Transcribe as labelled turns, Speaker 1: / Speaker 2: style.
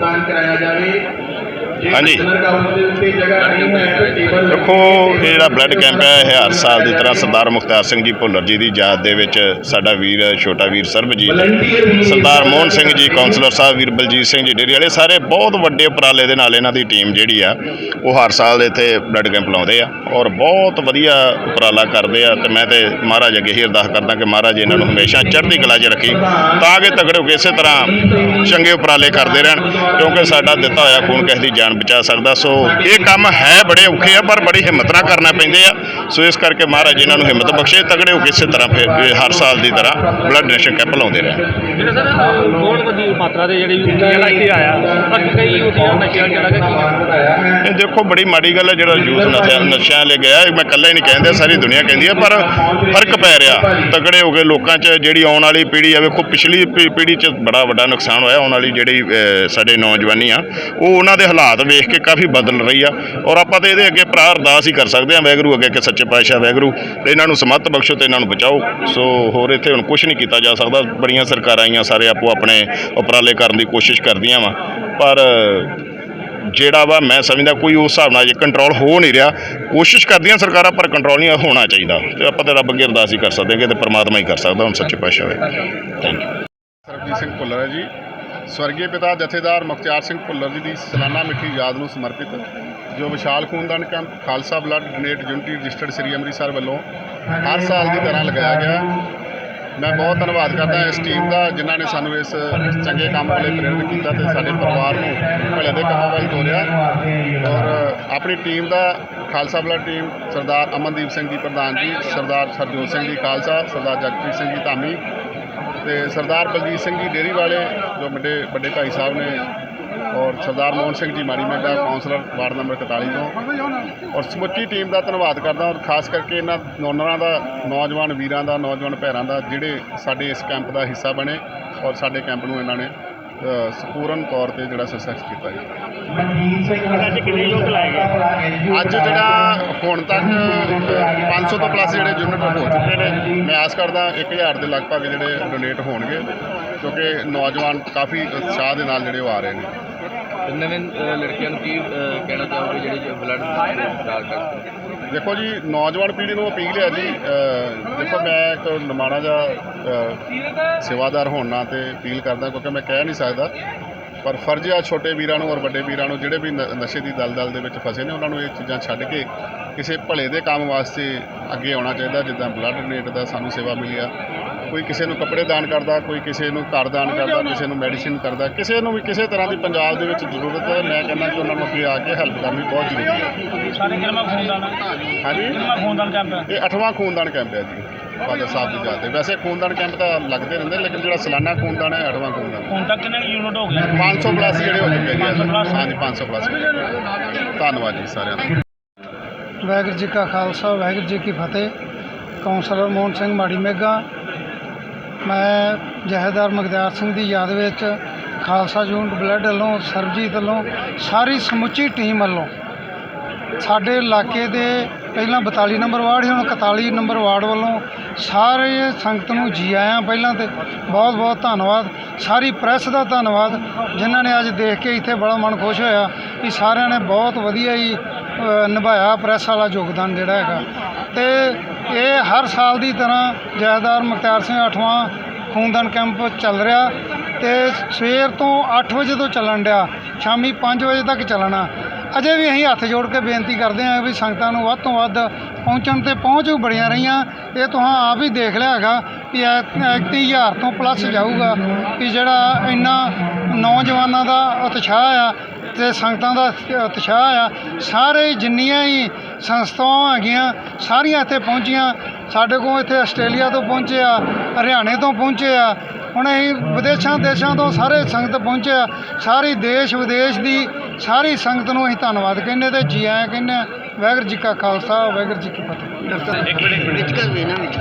Speaker 1: tuan-tuan kerana jari ਹਾਂਜੀ। ਦੇਖੋ, ਇਹ ਜਿਹੜਾ ਬਲੱਡ ਕੈਂਪ ਹੈ, ਇਹ ਹਰ ਸਾਲ ਦੀ ਤਰ੍ਹਾਂ ਸਰਦਾਰ ਮੁਖਤਾਰ ਸਿੰਘ ਜੀ ਭੁੱਲਰ ਜੀ ਦੀ ਯਾਦ ਦੇ ਵਿੱਚ ਸਾਡਾ ਵੀਰ, ਛੋਟਾ ਵੀਰ ਸਰਬਜੀਤ, ਸਰਦਾਰ ਮੋਹਨ ਸਿੰਘ ਜੀ ਕਾਉਂਸਲਰ ਸਾਹਿਬ ਵੀਰ ਬਲਜੀਤ ਸਿੰਘ ਜੀ, ਡੇਰੀ ਵਾਲੇ ਸਾਰੇ ਬਹੁਤ ਵੱਡੇ ਉਪਰਾਲੇ ਦੇ ਨਾਲ ਇਹਨਾਂ ਦੀ ਟੀਮ ਜਿਹੜੀ ਆ, ਉਹ ਹਰ ਸਾਲ ਇੱਥੇ ਬਲੱਡ ਕੈਂਪ ਲਾਉਂਦੇ ਆ ਔਰ ਬਹੁਤ ਵਧੀਆ ਉਪਰਾਲਾ ਕਰਦੇ ਆ ਤੇ ਮੈਂ ਤੇ ਮਹਾਰਾਜ ਅੱਗੇ ਹੀ ਅਰਦਾਸ ਕਰਦਾ ਕਿ ਮਹਾਰਾਜ ਇਹਨਾਂ ਨੂੰ ਹਮੇਸ਼ਾ ਚੜ੍ਹਦੀ ਕਲਾ 'ਚ ਰੱਖੀ, ਤਾਂ ਕਿ ਤਗੜੇ ਹੋ ਕੇ ਇਸੇ ਤਰ੍ਹਾਂ ਚੰਗੇ ਉਪਰਾਲੇ ਕਰਦੇ ਰਹਿਣ ਕਿਉਂਕਿ ਸਾਡਾ ਦਿੱਤਾ ਹੋਇਆ ਖੂਨ ਕਿਸੇ ਦੀ ਜਾਨ ਬਚਾ ਸਕਦਾ। ਸੋ ਇਹ ਕੰਮ ਹੈ ਬੜੇ ਔਖੇ ਆ ਪਰ ਬੜੀ ਹਿੰਮਤ ਨਾਲ ਕਰਨਾ ਪੈਂਦੇ ਆ। ਸੋ ਇਸ ਕਰਕੇ ਮਹਾਰਾਜ ਇਹਨਾਂ ਨੂੰ ਹਿੰਮਤ ਬਖਸ਼ੇ ਤਗੜੇ ਹੋ ਕੇ ਇਸੇ ਤਰ੍ਹਾਂ ਫਿਰ ਹਰ ਸਾਲ ਦੀ ਤਰ੍ਹਾਂ ਬਲੱਡ ਡੋਨੇਸ਼ਨ ਕੈਂਪ ਲਾਉਂਦੇ ਰਹਿਣ
Speaker 2: ਜਿਹੜਾ ਸਰ ਬਹੁਤ ਵੱਡੀ ਮਾਤਰਾ ਦੇ ਜਿਹੜੀ ਜਿਹੜਾ ਇੱਥੇ ਆਇਆ ਪਰ ਕਈ ਉਹਦੀਆਂ ਨਸ਼ਿਆਂ ਚੜਾ ਕੇ ਕੀ
Speaker 1: ਇਹ ਦੇਖੋ ਬੜੀ ਮਾੜੀ ਗੱਲ ਹੈ ਜਿਹੜਾ ਯੂਥ ਨਸ਼ਿਆਂ ਲੈ ਗਿਆ ਮੈਂ ਇਕੱਲਾ ਹੀ ਨਹੀਂ ਕਹਿੰਦਾ ਸਾਰੀ ਦੁਨੀਆ ਕਹਿੰਦੀ ਹੈ ਪਰ ਫ਼ਰਕ ਪੈ ਰਿਹਾ। ਤਗੜੇ ਹੋ ਗਏ ਲੋਕਾਂ 'ਚ ਜਿਹੜੀ ਆਉਣ ਵਾਲੀ ਪੀੜ੍ਹੀ ਆ ਵੇਖੋ ਪਿਛਲੀ ਪੀੜ੍ਹੀ 'ਚ ਬੜਾ ਵੱਡਾ ਨੁਕਸਾਨ ਹੋਇਆ ਆਉਣ ਵਾਲੀ ਜਿਹੜੀ ਸਾਡੇ ਨੌਜਵਾਨੀ ਆ ਉਹ ਉਹਨਾਂ ਦੇ ਹਾਲਾਤ ਵੇਖ ਕੇ ਕਾਫੀ ਬਦਲ ਰਹੀ ਆ। ਔਰ ਆਪਾਂ ਤੇ ਇਹਦੇ ਅੱਗੇ ਭਰਾ ਅਰਦਾਸ ਹੀ ਕਰ ਸਕਦੇ ਆ ਵੈਗਰੂ ਅੱਗੇ ਕਿ ਸੱਚੇ ਪਾਤਸ਼ਾਹ ਵੈਗਰੂ ਤੇ ਇਹਨਾਂ ਨੂੰ ਸਮੱਤ ਬਖਸ਼ੋ ਤੇ ਇਹਨਾਂ ਨੂੰ ਬਚਾਓ। ਸੋ ਹੋਰ ਇੱਥੇ ਹੁਣ ਕੁਝ ਨਹੀਂ ਕੀਤਾ ਜਾ ਸਕਦਾ। ਬੜੀਆਂ ਸਰਕਾਰਾਂ ਆਈਆਂ, ਸਾਰੇ ਆਪੋ ਆਪਣੇ ਉਪਰਾਲੇ ਕਰਨ ਦੀ ਕੋਸ਼ਿਸ਼ ਕਰਦੀਆਂ ਵਾ। ਪਰ ਜਿਹੜਾ ਵਾ ਮੈਂ ਸਮਝਦਾ ਕੋਈ ਉਸ ਹਿਸਾਬ ਨਾਲ ਜੇ ਕੰਟਰੋਲ ਹੋ ਨਹੀਂ ਰਿਹਾ, ਕੋਸ਼ਿਸ਼ ਕਰਦੀਆਂ ਸਰਕਾਰਾਂ, ਪਰ ਕੰਟਰੋਲ ਨਹੀਂ ਹੋਣਾ ਚਾਹੀਦਾ। ਤੇ ਆਪਾਂ ਤੇ ਰੱਬ ਅੱਗੇ ਅਰਦਾਸ ਹੀ ਕਰ ਸਕਦੇ ਹਾਂ ਕਿ ਤੇ ਪ੍ਰਮਾਤਮਾ ਹੀ ਕਰ ਸਕਦਾ। ਹੁਣ ਸੱਚੇ ਪਾਤਸ਼ਾਹ ਹੋਵੇ ਥੈਂਕ ਯੂ
Speaker 3: ਸਰਬਜੀਤ ਸਿੰਘ ਭੁੱਲਰ ਜੀ। ਸਵਰਗੀ ਪਿਤਾ ਜਥੇਦਾਰ ਮੁਖਤਿਆਰ ਸਿੰਘ ਭੁੱਲਰ ਜੀ ਦੀ ਸਾਲਾਨਾ ਮਿੱਠੀ ਯਾਦ ਨੂੰ ਸਮਰਪਿਤ, ਜੋ ਵਿਸ਼ਾਲ ਖੂਨਦਾਨ camp Khalsa blood donate unity registered Sri Amritsar ਵੱਲੋਂ ਹਰ ਸਾਲ ਦੀ ਤਰ੍ਹਾਂ ਲਗਾਇਆ ਗਿਆ। ਮੈਂ ਬਹੁਤ ਧੰਨਵਾਦ ਕਰਦਾ ਇਸ ਟੀਮ ਦਾ, ਜਿਨ੍ਹਾਂ ਨੇ ਸਾਨੂੰ ਇਸ ਚੰਗੇ ਕੰਮ ਵਾਲੇ ਪ੍ਰੇਰਿਤ ਕੀਤਾ ਤੇ ਸਾਡੇ ਪਰਿਵਾਰ ਨੂੰ ਭਲੇ ਦੇ ਕੰਮਾਂ ਵੱਲ ਤੋਰਿਆ। ਔਰ ਆਪਣੀ ਟੀਮ ਦਾ ਖਾਲਸਾ ਬਲੱਡ ਟੀਮ, ਸਰਦਾਰ ਅਮਨਦੀਪ ਸਿੰਘ ਜੀ ਪ੍ਰਧਾਨ ਜੀ, ਸਰਦਾਰ ਸਰਜੋਤ ਸਿੰਘ ਜੀ ਖਾਲਸਾ, ਸਰਦਾਰ ਜਗਪ੍ਰੀਤ ਸਿੰਘ ਜੀ ਧਾਮੀ ਤੇ ਸਰਦਾਰ ਬਲਜੀਤ ਸਿੰਘ ਜੀ ਡੇਰੀ ਵਾਲੇ, ਜੋ ਵੱਡੇ ਵੱਡੇ ਭਾਈ ਸਾਹਿਬ ਨੇ, ਔਰ ਸਰਦਾਰ ਮੋਹਨ ਸਿੰਘ ਜੀ ਮਾੜੀ ਮੇਡਾ ਕਾਉਂਸਲਰ ਵਾਰਡ ਨੰਬਰ 41 ਤੋਂ। ਔਰ ਸਮੁੱਚੀ ਟੀਮ ਦਾ ਧੰਨਵਾਦ ਕਰਦਾ ਔਰ ਖਾਸ ਕਰਕੇ ਇਹਨਾਂ ਨੌਨਰਾਂ ਦਾ, ਨੌਜਵਾਨ ਵੀਰਾਂ ਦਾ, ਨੌਜਵਾਨ ਭੈਰਾਂ ਦਾ, ਜਿਹੜੇ ਸਾਡੇ ਇਸ ਕੈਂਪ ਦਾ ਹਿੱਸਾ ਬਣੇ, ਔਰ ਸਾਡੇ ਕੈਂਪ ਨੂੰ ਇਹਨਾਂ ਨੇ ਸੰਪੂਰਨ ਤੌਰ ਤੇ ਜਿਹੜਾ ਸਕਸੈਸ ਕੀਤਾ ਜੀ।
Speaker 2: ਅੱਜ ਕਿੰਨੇ ਲੋਕ ਲਾਏ ਗਏ?
Speaker 3: ਅੱਜ ਜਿਹੜਾ ਹੁਣ ਤੱਕ 500 ਤੋਂ ਪਲੱਸ ਜਿਹੜੇ ਯੂਨਿਟ ਹੋ ਚੁੱਕੇ ਨੇ ਮੈਂ ਆਸ ਕਰਦਾ 1000 ਦੇ ਲਗਭਗ ਜਿਹੜੇ ਡੋਨੇਟ ਹੋਣਗੇ ਕਿਉਂਕਿ ਨੌਜਵਾਨ ਕਾਫੀ ਉਤਸ਼ਾਹ ਦੇ ਨਾਲ ਜਿਹੜੇ ਉਹ ਆ ਰਹੇ ਨੇ।
Speaker 2: ਨਵੇਂ ਲੜਕਿਆਂ ਨੂੰ ਕੀ ਕਹਿਣਾ ਚਾਹੋਗੇ ਜਿਹੜੇ ਬਲੱਡ ਦਾਨ ਕਰਦੇ
Speaker 3: ਦੇਖੋ ਜੀ, ਨੌਜਵਾਨ ਪੀੜ੍ਹੀ ਨੂੰ ਅਪੀਲ ਹੈ ਜੀ ਦੇਖੋ ਮੈਂ ਇੱਕ ਨਿਮਾਣਾ ਜਿਹਾ ਸੇਵਾਦਾਰ ਹੋਣ ਨਾਲ ਤੇ ਅਪੀਲ ਕਰਦਾ, ਕਿਉਂਕਿ ਮੈਂ ਕਹਿ ਨਹੀਂ ਸਕਦਾ। ਪਰ ਫਰਜ਼ ਆ ਛੋਟੇ ਵੀਰਾਂ ਨੂੰ ਔਰ ਵੱਡੇ ਵੀਰਾਂ ਨੂੰ, ਜਿਹੜੇ ਵੀ ਨਸ਼ੇ ਦੀ ਦਲਦਲ ਦੇ ਵਿੱਚ ਫਸੇ ਨੇ, ਉਹਨਾਂ ਨੂੰ ਇਹ ਚੀਜ਼ਾਂ ਛੱਡ ਕੇ ਕਿਸੇ ਭਲੇ ਦੇ ਕੰਮ ਵਾਸਤੇ ਅੱਗੇ ਆਉਣਾ ਚਾਹੀਦਾ, ਜਿੱਦਾਂ ਬਲੱਡ ਡੋਨੇਟ ਦਾ ਸਾਨੂੰ ਸੇਵਾ ਮਿਲੀ ਆ। ਕੋਈ ਕਿਸੇ ਨੂੰ ਕੱਪੜੇ ਦਾਨ ਕਰਦਾ ਕੋਈ ਕਿਸੇ ਨੂੰ ਘਰ ਦਾਨ ਕਰਦਾ ਕਿਸੇ ਨੂੰ ਮੈਡੀਸਿਨ ਕਰਦਾ ਕਿਸੇ ਨੂੰ ਵੀ ਕਿਸੇ ਤਰ੍ਹਾਂ ਦੀ ਪੰਜਾਬ ਦੇ ਵਿੱਚ ਜ਼ਰੂਰਤ ਹੈ ਮੈਂ ਕਹਿੰਦਾ ਕਿ ਉਹਨਾਂ ਨੂੰ ਅੱਗੇ ਆ ਕੇ ਹੈਲਪ ਕਰਨੀ ਬਹੁਤ ਜ਼ਰੂਰੀ ਹੈ।
Speaker 2: ਸਾਰੇ ਕਿਰਮਾ ਖੂਨਦਾਨ
Speaker 3: ਹਾਂਜੀ?
Speaker 2: ਖੂਨਦਾਨ ਕੈਂਪ
Speaker 3: ਇਹ ਅੱਠਵਾਂ ਖੂਨਦਾਨ ਕੈਂਪ ਹੈ ਜੀ ਫਾਦਰ ਸਾਹਿਬ ਦੀ ਯਾਦ ਤੇ ਵੈਸੇ ਖੂਨਦਾਨ ਕੈਂਪ ਤਾਂ ਲੱਗਦੇ ਰਹਿੰਦੇ ਲੇਕਿਨ ਜਿਹੜਾ ਸਾਲਾਨਾ ਖੂਨਦਾਨ ਹੈ ਅੱਠਵਾਂ ਖੂਨਦਾਨ
Speaker 2: ਹੁਣ ਤੱਕ ਕਿੰਨੇ ਯੂਨਿਟ ਹੋ ਗਏ?
Speaker 3: 500 ਪਲੱਸ ਜਿਹੜੇ ਹੋ ਚੁੱਕੇ ਜੀ।
Speaker 2: 500 plus?
Speaker 3: ਹਾਂਜੀ 500 ਪਲੱਸ ਧੰਨਵਾਦ ਜੀ ਸਾਰਿਆਂ ਦਾ।
Speaker 4: ਵਾਹਿਗੁਰੂ ਜੀ ਕਾ ਖਾਲਸਾ ਵਾਹਿਗੁਰੂ ਜੀ ਕੀ ਫਤਿਹ। ਕਾਉਂਸਲਰ ਮੋਹਨ ਸਿੰਘ ਮਾੜੀ ਮੇਗਾ ਮੈਂ ਜਹੇਦਾਰ ਮਗਦਿਆਰ ਸਿੰਘ ਦੀ ਯਾਦ ਵਿੱਚ ਖਾਲਸਾ ਯੂਨਿਟ ਬਲੱਡ ਵੱਲੋਂ, ਸਰਬਜੀਤ ਵੱਲੋਂ, ਸਾਰੀ ਸਮੁੱਚੀ ਟੀਮ ਵੱਲੋਂ ਸਾਡੇ ਇਲਾਕੇ ਦੇ ਪਹਿਲਾਂ 42 ਨੰਬਰ ਵਾਰਡ ਸੀ, ਹੁਣ 41 ਨੰਬਰ ਵਾਰਡ ਵੱਲੋਂ ਸਾਰੇ ਸੰਗਤ ਨੂੰ ਜੀ ਆਇਆਂ ਪਹਿਲਾਂ ਤੇ ਬਹੁਤ ਬਹੁਤ ਧੰਨਵਾਦ। ਸਾਰੀ ਪ੍ਰੈਸ ਦਾ ਧੰਨਵਾਦ, ਜਿਨ੍ਹਾਂ ਨੇ ਅੱਜ ਦੇਖ ਕੇ ਇੱਥੇ ਬੜਾ ਮਨ ਖੁਸ਼ ਹੋਇਆ ਕਿ ਸਾਰਿਆਂ ਨੇ ਬਹੁਤ ਵਧੀਆ ਹੀ ਨਿਭਾਇਆ ਪ੍ਰੈਸ ਵਾਲਾ ਯੋਗਦਾਨ ਜਿਹੜਾ ਹੈਗਾ। ਤੇ ਇਹ ਹਰ ਸਾਲ ਦੀ ਤਰ੍ਹਾਂ ਜਥੇਦਾਰ ਮੁਖਤਿਆਰ ਸਿੰਘ ਅਠਵਾਂ ਖੂਨਦਾਨ ਕੈਂਪ ਚੱਲ ਰਿਹਾ ਤੇ ਸਵੇਰ ਤੋਂ 8 ਵਜੇ ਤੋਂ ਚੱਲਣ ਡਿਆ, ਸ਼ਾਮੀ 5 ਵਜੇ ਤੱਕ ਚੱਲਣਾ। ਅਜੇ ਵੀ ਅਸੀਂ ਹੱਥ ਜੋੜ ਕੇ ਬੇਨਤੀ ਕਰਦੇ ਹਾਂ ਵੀ ਸੰਗਤਾਂ ਨੂੰ ਵੱਧ ਤੋਂ ਵੱਧ ਪਹੁੰਚਣ ਤੇ ਪਹੁੰਚ ਵੀ ਬੜੀਆਂ ਰਹੀਆਂ। ਇਹ ਤੁਹਾਂ ਆਪ ਹੀ ਦੇਖ ਲਿਆ ਹੈਗਾ ਕਿ 31000 ਤੋਂ ਪਲੱਸ ਜਾਊਗਾ ਕਿ ਜਿਹੜਾ ਇੰਨਾ ਨੌਜਵਾਨਾਂ ਦਾ ਉਤਸ਼ਾਹ ਆ ਤੇ ਸੰਗਤਾਂ ਦਾ ਉਤਸ਼ਾਹ ਆ। ਸਾਰੇ ਜਿੰਨੀਆਂ ਹੀ ਸੰਸਥਾਵਾਂ ਹੈਗੀਆਂ ਸਾਰੀਆਂ ਇੱਥੇ ਪਹੁੰਚੀਆਂ। ਸਾਡੇ ਕੋਲ ਇੱਥੇ ਆਸਟ੍ਰੇਲੀਆ ਤੋਂ ਪਹੁੰਚੇ ਆ ਹਰਿਆਣੇ ਤੋਂ ਪਹੁੰਚੇ ਆ। ਹੁਣ ਅਸੀਂ ਵਿਦੇਸ਼ਾਂ ਦੇਸ਼ਾਂ ਤੋਂ ਸਾਰੇ ਸੰਗਤ ਪਹੁੰਚੇ ਆ। ਸਾਰੀ ਦੇਸ਼ ਵਿਦੇਸ਼ ਦੀ ਸਾਰੀ ਸੰਗਤ ਨੂੰ ਅਸੀਂ ਧੰਨਵਾਦ ਕਹਿੰਦੇ ਤੇ ਜੀ ਆਇਆਂ ਕਹਿੰਦੇ ਹਾਂ। ਵਾਹਿਗੁਰੂ ਜੀ ਕਾ ਖਾਲਸਾ ਵਾਹਿਗੁਰੂ ਜੀ ਕੀ ਫਤਿਹ।
Speaker 2: ਇੱਕ ਮਿੰਟ ਇੱਕ ਮਿੰਟ। ਇੱਕ ਮਿੰਟ